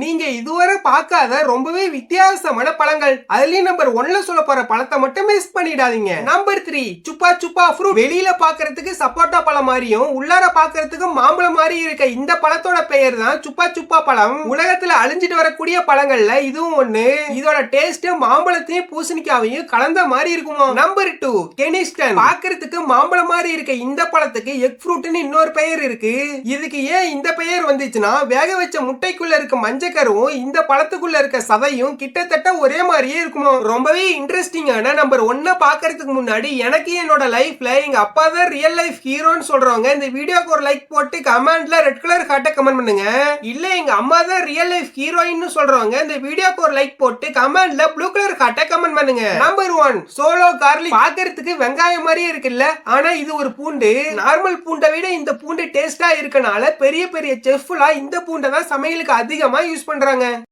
நீங்க இதுவரை பார்க்காத ரொம்பவே வித்தியாசமான பழங்கள். அதுலயும் நம்பர் ஒன்ல சொல்ல போற பழத்தை மட்டும் மிஸ் பண்ணிடாதீங்க. நம்பர் த்ரீ சுப்பா சுப்பா ஃப்ரூட் வெளியில பாக்குறதுக்கு சப்போட்டா பழம் மாதிரியும் உள்ளார பாக்குறதுக்கு மாம்பழம் மாதிரி இருக்க இந்த பழத்தோட பெயர் தான் சுப்பா சுப்பா பழம். உலகத்துல அழிஞ்சிட்டு வரக்கூடிய பழங்கள்ல இதுவும் ஒண்ணு. இதோட டேஸ்ட் மாம்பழத்தையும் பூசணிக்காவையும் கலந்த மாதிரி இருக்குமா? நம்பர் டூ கெனிஸ்டன் பாக்குறதுக்கு மாம்பழம் மாதிரி இருக்க இந்த பழத்துக்கு எக் ஃப்ரூட்னு இன்னொரு பெயர் இருக்கு. இதுக்கு ஏன் இந்த பெயர் வந்துச்சுன்னா வேக வச்ச முட்டைக்குள்ள இருக்க மஞ்சள் மஞ்சக்கருவும் இந்த பழத்துக்குள்ள இருக்க சதையும் கிட்டத்தட்ட ஒரே மாதிரியே இருக்குமோ? ரொம்பவே இன்ட்ரெஸ்டிங்கான நம்பர் ஒன்ன பாக்குறதுக்கு முன்னாடி எனக்கு என்னோட லைஃப்ல எங்க அப்பா தான் ரியல் லைஃப் ஹீரோன்னு சொல்றவங்க. இந்த வீடியோக்கு ஒரு லைக் போட்டு கமெண்ட்ல ரெட் கலர் ஹார்ட்டை கமெண்ட் பண்ணுங்க. இல்ல எங்க அம்மா தான் ரியல் லைஃப் ஹீரோயின்னு சொல்றவங்க. இந்த வீடியோக்கு ஒரு லைக் போட்டு கமெண்ட்ல ப்ளூ கலர் ஹார்ட்டை கமெண்ட் பண்ணுங்க. நம்பர் ஒன் சோலோ கார்லிக் பாக்குறதுக்கு வெங்காயம் மாதிரியே இருக்குல்ல? ஆனா இது ஒரு பூண்டு. நார்மல் பூண்டை விட இந்த பூண்டு டேஸ்டா இருக்கனால பெரிய பெரிய செஃப்லாம் இந்த பூண்டை தான் சமையலுக்கு அதிகமா யூஸ் பண்றாங்க?